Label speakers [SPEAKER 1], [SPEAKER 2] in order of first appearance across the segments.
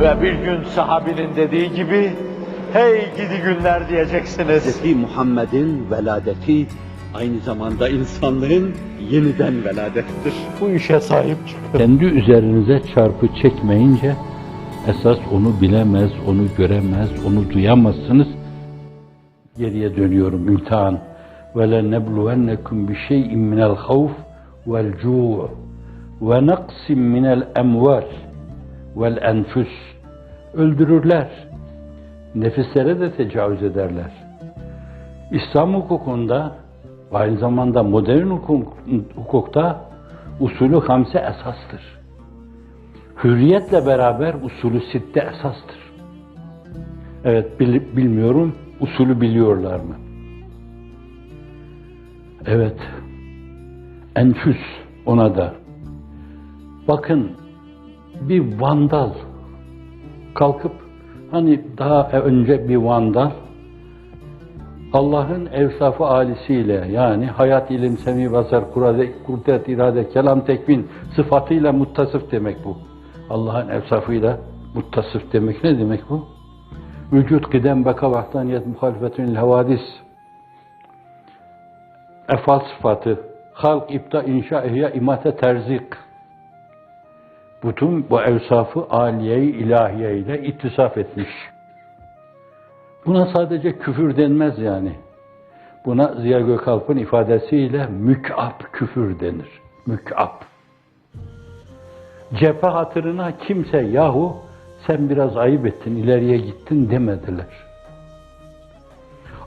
[SPEAKER 1] Ve bir gün sahabinin dediği gibi, hey gidi günler diyeceksiniz.
[SPEAKER 2] Hz. Muhammed'in veladeti aynı zamanda insanlığın yeniden veladettir.
[SPEAKER 1] Bu işe sahip çıkın.
[SPEAKER 3] Kendi üzerinize çarpı çekmeyince esas onu bilemez, onu göremez, onu duyamazsınız. Geriye dönüyorum imtihan. Ve le nebluvennekum bi şey'in minel havf vel vel enfüs. Öldürürler. Nefislere de tecavüz ederler. İslam hukukunda aynı zamanda modern hukuk, hukukta usulü hamse esastır. Hürriyetle beraber usulü sitte esastır. Evet bil- bilmiyorum usulü biliyorlar mı? Evet. Enfüs ona da. Bakın bir vandal kalkıp hani daha önce bir vandal Allah'ın evsafı alisiyle yani hayat, ilim, semi, basar, kurade, kudret, irade, kelam, tekvin sıfatıyla muttasıf demek bu. Allah'ın evsafıyla muttasıf demek ne demek bu? Vücut, kıdem, beka, vahdaniyet, muhalefetün, havadis, efal sıfatı, halk, ipta, inşa, ihya, imate, terzik. Bütün bu evsafı aliye-i ilahiye ile ittisaf etmiş. Buna sadece küfür denmez yani. Buna Ziya Gökalp'ın ifadesiyle mük'ap küfür denir. Mük'ap. Cephe hatırına kimse yahu sen biraz ayıp ettin, ileriye gittin demediler.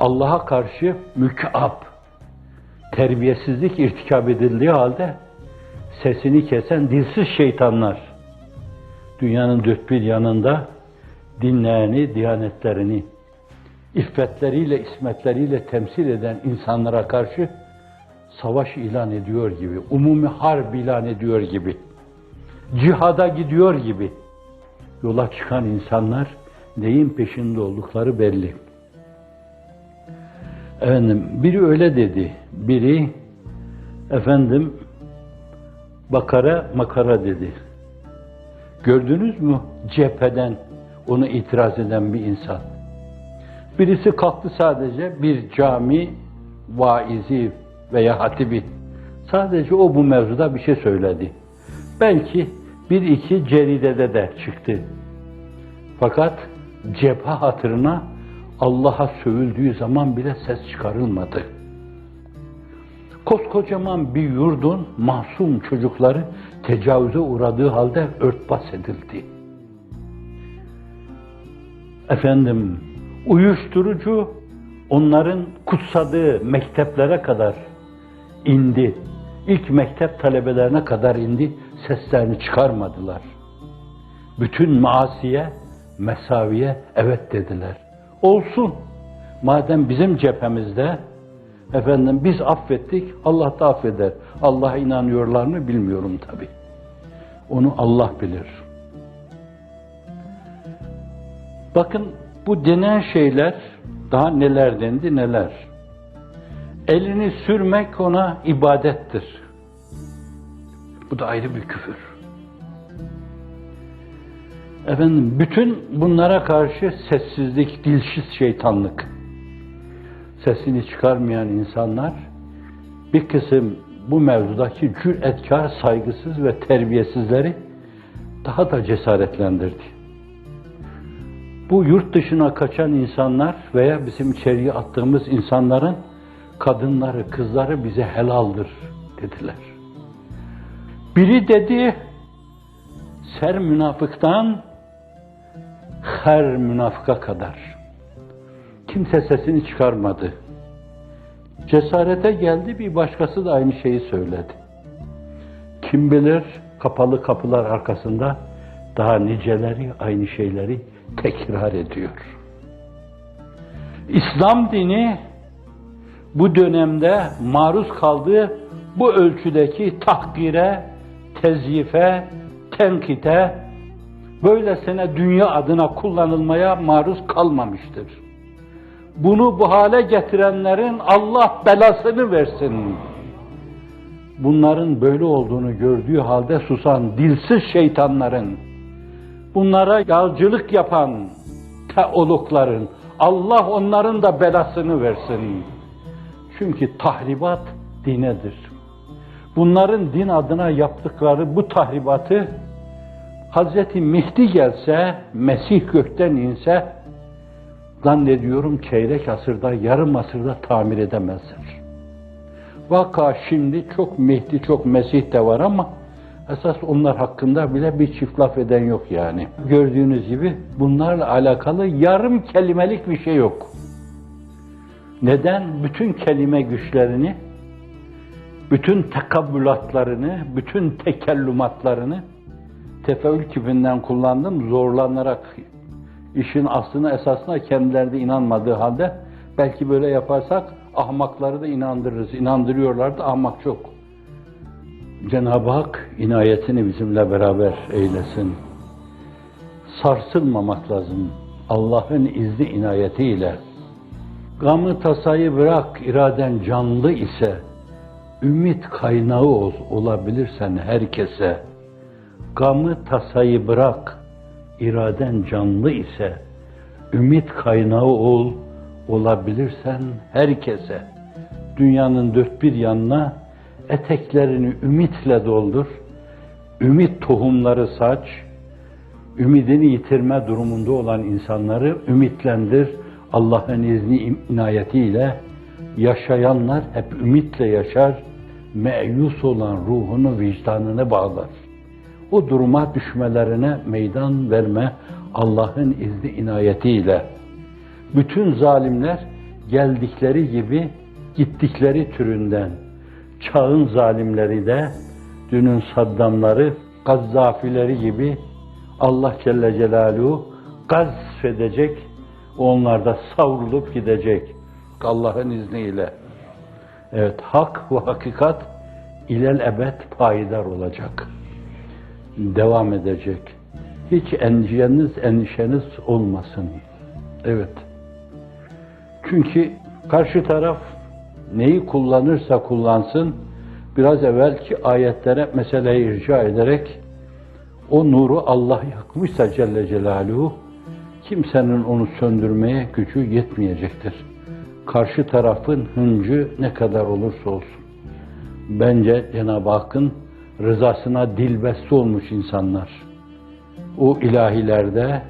[SPEAKER 3] Allah'a karşı mük'ap, terbiyesizlik irtikab edildiği halde sesini kesen dilsiz şeytanlar dünyanın dört bir yanında dinlerini, diyanetlerini, iffetleriyle, ismetleriyle temsil eden insanlara karşı savaş ilan ediyor gibi, umumi harp ilan ediyor gibi, cihada gidiyor gibi yola çıkan insanlar neyin peşinde oldukları belli. Efendim, biri öyle dedi, biri efendim bakara makara dedi. Gördünüz mü cepheden onu itiraz eden bir insan? Birisi kalktı sadece bir cami vaizi veya hatibi. Sadece o bu mevzuda bir şey söyledi. Belki bir iki ceridede de çıktı. Fakat cephe hatırına Allah'a sövüldüğü zaman bile ses çıkarılmadı. Koskocaman bir yurdun masum çocukları tecavüze uğradığı halde örtbas edildi. Efendim, uyuşturucu onların kutsadığı mekteplere kadar indi. İlk mektep talebelerine kadar indi, seslerini çıkarmadılar. Bütün maasiye, mesaviye evet dediler. Olsun. Madem bizim cephemizde efendim biz affettik, Allah da affeder. Allah'a inanıyorlar mı bilmiyorum tabi. Onu Allah bilir. Bakın bu denen şeyler daha neler dendi neler. Elini sürmek ona ibadettir. Bu da ayrı bir küfür. Efendim bütün bunlara karşı sessizlik, dilsiz şeytanlık. Sesini çıkarmayan insanlar bir kısım bu mevzudaki cüretkar, saygısız ve terbiyesizleri daha da cesaretlendirdi. Bu yurt dışına kaçan insanlar veya bizim içeriye attığımız insanların kadınları, kızları bize helaldir dediler. Biri dedi, ser münafıktan her münafıka kadar. Kimse sesini çıkarmadı. Cesarete geldi bir başkası da aynı şeyi söyledi. Kim bilir kapalı kapılar arkasında daha niceleri aynı şeyleri tekrar ediyor. İslam dini bu dönemde maruz kaldığı bu ölçüdeki tahkire, tezyife, tenkite, böylesine dünya adına kullanılmaya maruz kalmamıştır. Bunu bu hale getirenlerin Allah belasını versin. Bunların böyle olduğunu gördüğü halde susan dilsiz şeytanların bunlara yalcılık yapan teologların, Allah onların da belasını versin. Çünkü tahribat dinedir. Bunların din adına yaptıkları bu tahribatı Hazreti Mehdi gelse, Mesih gökten inse, zannediyorum çeyrek asırda, yarım asırda tamir edemezler. Vaka şimdi çok Mehdi, çok Mesih de var ama esas onlar hakkında bile bir çift laf eden yok yani. Gördüğünüz gibi bunlarla alakalı yarım kelimelik bir şey yok. Neden? Bütün kelime güçlerini, bütün tekabbülatlarını, bütün tekellümatlarını tefeül kipinden kullandım zorlanarak işin aslına esasına kendileri de inanmadığı halde belki böyle yaparsak ahmakları da inandırırız. İnandırıyorlar da ahmak çok. Cenab-ı Hak inayetini bizimle beraber eylesin. Sarsılmamak lazım. Allah'ın izni inayetiyle. Gamı tasayı bırak, iraden canlı ise, ümit kaynağı ol, olabilirsen herkese. Gamı tasayı bırak, iraden canlı ise, ümit kaynağı ol, olabilirsen herkese. Dünyanın dört bir yanına eteklerini ümitle doldur, ümit tohumları saç, ümidini yitirme durumunda olan insanları ümitlendir. Allah'ın izni inayetiyle yaşayanlar hep ümitle yaşar, meyus olan ruhunu, vicdanını bağlar. O duruma düşmelerine meydan verme Allah'ın izni inayetiyle. Bütün zalimler geldikleri gibi gittikleri türünden. Çağın zalimleri de dünün Saddamları, Gazzafileri gibi Allah Celle Celaluhu gazfedecek, onlar da savrulup gidecek Allah'ın izniyle. Evet, hak ve hakikat ilel ebed payidar olacak. Devam edecek. Hiç endişeniz, endişeniz olmasın. Evet. Çünkü karşı taraf neyi kullanırsa kullansın, biraz evvelki ayetlere meseleyi irca ederek o nuru Allah yakmışsa Celle Celaluhu kimsenin onu söndürmeye gücü yetmeyecektir. Karşı tarafın hıncı ne kadar olursa olsun. Bence Cenab-ı Hakk'ın rızasına dilbeste olmuş insanlar. O ilahilerde,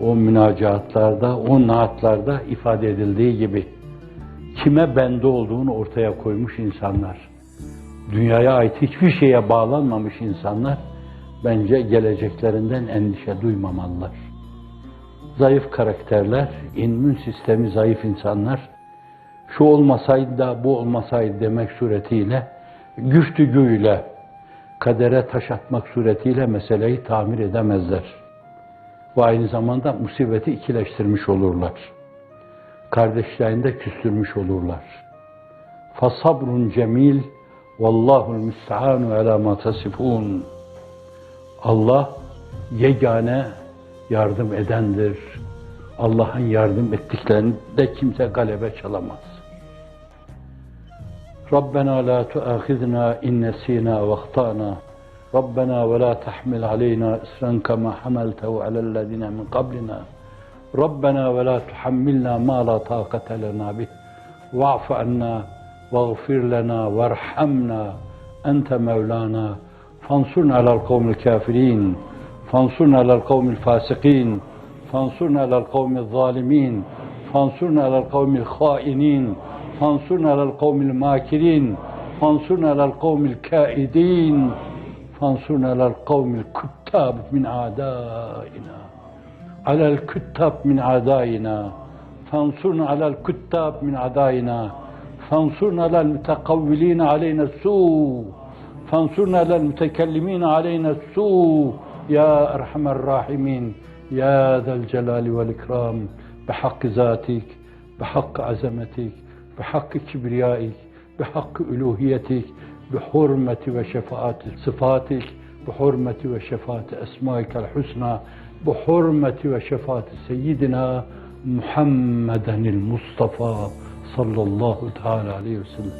[SPEAKER 3] o münacatlarda, o naatlarda ifade edildiği gibi kime bende olduğunu ortaya koymuş insanlar. Dünyaya ait hiçbir şeye bağlanmamış insanlar bence geleceklerinden endişe duymamalılar. Zayıf karakterler, immün sistemi zayıf insanlar, şu olmasaydı da bu olmasaydı demek suretiyle, güftügüyle, kadere taş atmak suretiyle meseleyi tamir edemezler. Ve aynı zamanda musibeti ikileştirmiş olurlar. Kardeşlerini de küstürmüş olurlar. Fasabrun cemil, vallahul müstehanu ala ma tasifun. Allah yegane yardım edendir. Allah'ın yardım ettiklerinde kimse galebe çalamaz. ربنا لا تؤاخذنا إن نسينا واخطأنا ربنا ولا تحمل علينا إسرا كما حملته على الذين من قبلنا ربنا ولا تحملنا ما لا طاقة لنا به واعف عنا واغفر لنا وارحمنا أنت مولانا فانصرنا على القوم الكافرين فانصرنا على القوم الفاسقين فانصرنا على القوم الظالمين فانصرنا على القوم الخائنين فانصرنا على القوم الماكرين فانصرنا على القوم الكائدين فانصرنا على القوم الكتاب من أعدائنا. على الكتاب من أعدائنا. فانصرنا على الكتاب من أعدائنا. فانصرنا على المتقولين علينا السوء. فانصرنا على المتكلمين علينا السوء. يا أرحم الراحمين. يا ذا الجلال والإكرام. بحق ذاتك بحق عزمتك بحق كبريائك بحق ألوهيتك بحرمة وشفاعة صفاتك بحرمة وشفاعة أسمائك الحسنى بحرمة وشفاعة سيدنا محمدا المصطفى صلى الله تعالى عليه وسلم.